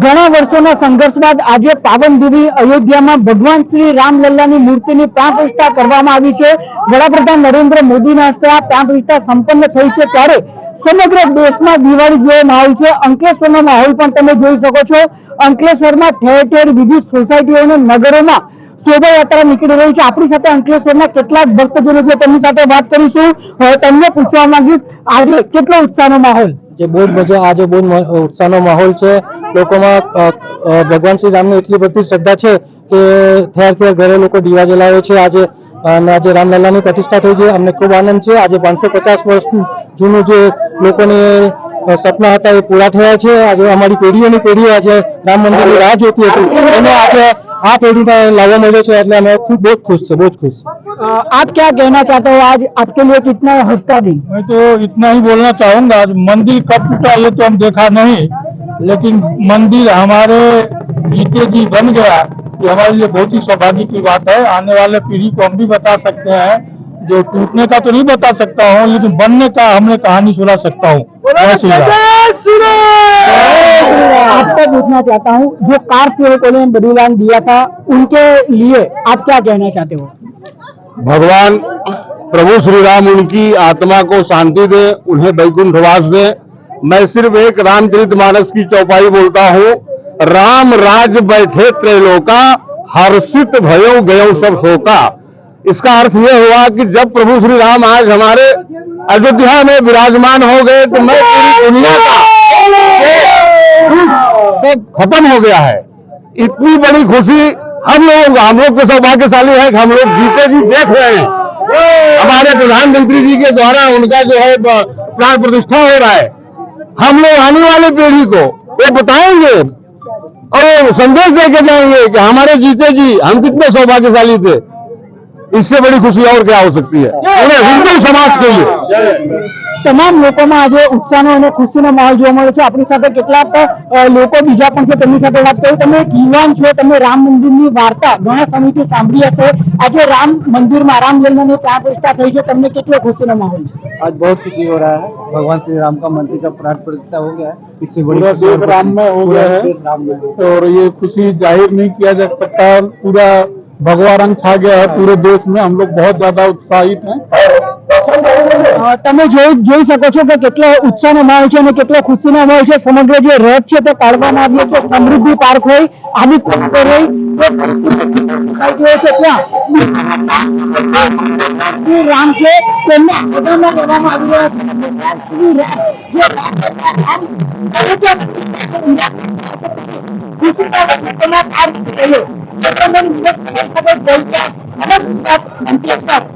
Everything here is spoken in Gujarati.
ઘણા વર્ષોના સંઘર્ષ બાદ આજે પાવન દેવી અયોધ્યામાં ભગવાન શ્રી રામલલ્લાની મૂર્તિની પ્રાણ પ્રતિષ્ઠા કરવામાં આવી છે વડાપ્રધાન નરેન્દ્ર મોદીના હસ્તે આ પ્રાણ પ્રતિષ્ઠા સંપન્ન થઈ છે ત્યારે સમગ્ર દેશમાં દિવાળી જેવો માહોલ છે અંકલેશ્વરનો માહોલ પણ તમે જોઈ શકો છો અંકલેશ્વરમાં ઠેર ઠેર વિવિધ સોસાયટીઓને નગરોમાં શોભાયાત્રા નીકળી રહી છે આપણી સાથે અંકલેશ્વરના કેટલાક ભક્તજનો છે તેમની સાથે વાત કરીશું તમને પૂછવા માંગીશ આજે કેટલો ઉત્સાહનો માહોલ જે બહુ મજા આજે બહુ ઉત્સાહનો માહોલ છે લોકોમાં ભગવાન શ્રી રામની એટલી બધી શ્રદ્ધા છે કે ઠેર ઠેર ઘરે લોકો દીવા જલાવે છે આજે આજે રામલલ્લાની પ્રતિષ્ઠા થઈ છે અમને ખૂબ આનંદ છે આજે પાંચસો પચાસ વર્ષ જૂનું જે લોકોને સપના હતા એ પૂરા થયા છે આજે અમારી પેઢીઓની પેઢીઓ આજે રામ મંદિરની રાહ જોતી હતી અને આજે આ પેઢીને લાવવા મળ્યો છે એટલે અમે ખૂબ બહુ ખુશ છે બહુ ખુશ आप क्या कहना चाहते हो आज आपके लिए कितना हंसता दी मैं तो इतना ही बोलना चाहूंगा मंदिर कब टूटा ये तो हम देखा नहीं लेकिन मंदिर हमारे जीते जी बन गया ये हमारे लिए बहुत ही सौभाग्य की बात है आने वाले पीढ़ी को हम भी बता सकते हैं जो टूटने का तो नहीं बता सकता हूँ लेकिन बनने का हमने कहानी सुना सकता हूँ आपको पूछना चाहता हूँ जो कार सेवक ने बलिदान दिया था उनके लिए आप क्या कहना चाहते हो भगवान प्रभु श्री राम उनकी आत्मा को शांति दे उन्हें बैकुंठवास दे मैं सिर्फ एक रामचरित मानस की चौपाई बोलता हूँ राम राज बैठे त्रैलोका हर्षित भयो गयो सब शोका इसका अर्थ यह हुआ कि जब प्रभु श्री राम आज हमारे अयोध्या में विराजमान हो गए तो मैं पूरी दुनिया का सब खत्म हो गया है इतनी बड़ी खुशी हम लोग हम लोग तो सौभाग्यशाली है कि हम लोग जीते जी देख रहे हैं हमारे प्रधानमंत्री जी के द्वारा उनका जो है प्राण प्रतिष्ठा हो रहा है हम लोग आने वाले पीढ़ी को वो बताएंगे और संदेश देके जाएंगे कि हमारे जीते जी हम कितने सौभाग्यशाली थे इससे बड़ी खुशी और क्या हो सकती है हिंदू समाज के लिए تمام لوگوں ما اجے ઉત્સાહ ને ખુશી ને માહોલ જોવામાં આવે છે આપણી સાથે કેટલા લોકો બીજા પણ જે તમારી સાથે વાત કરી તમે કીવન છો તમે રામ મંદિર ની વાર્તા ગણ સમિતિ સાંભળી હશે આજે રામ મંદિર માં આરામ ગ્રહનને પ્રાભુષ્ઠા થઈ જો તમે કેટલા ખુશી ને માહોલ છે આજ બહુત કુશી હો રહા હે ભગવાન શ્રી રામ કા મંતર કા પ્રાતપર્દિતતા હો ગયા છે ઇસસે બડો સુખ રામ મે હો ગયા હે ઓર યે ખુશી જाहिर નહી કિયા જ સકતા પૂરા ભગવાન છાગ્યા હે પૂરા દેશ મે હમ લોગ બહુત જ્યાદા ઉત્સાહિત હે અહ તમે જોઈ જોઈ શકો છો કે કેટલો ઉત્સાહમાં હોય છે અને કેટલો ખુશીમાં હોય છે સમગ્ર જે રથ છે તો પારવા માંdio છે સમૃદ્ધિ પાર્ક હોય આબી કોટ કરે ભક્તિ કે શું ખાઈ દે છે ત્યાં નહી રામજી કોને મધમાં કરવામાં આવીયા છે જે રાત પર હમ કિસ પર મિત્રત આરત છે તો અમે બધા બોલતા અમે આપ આપ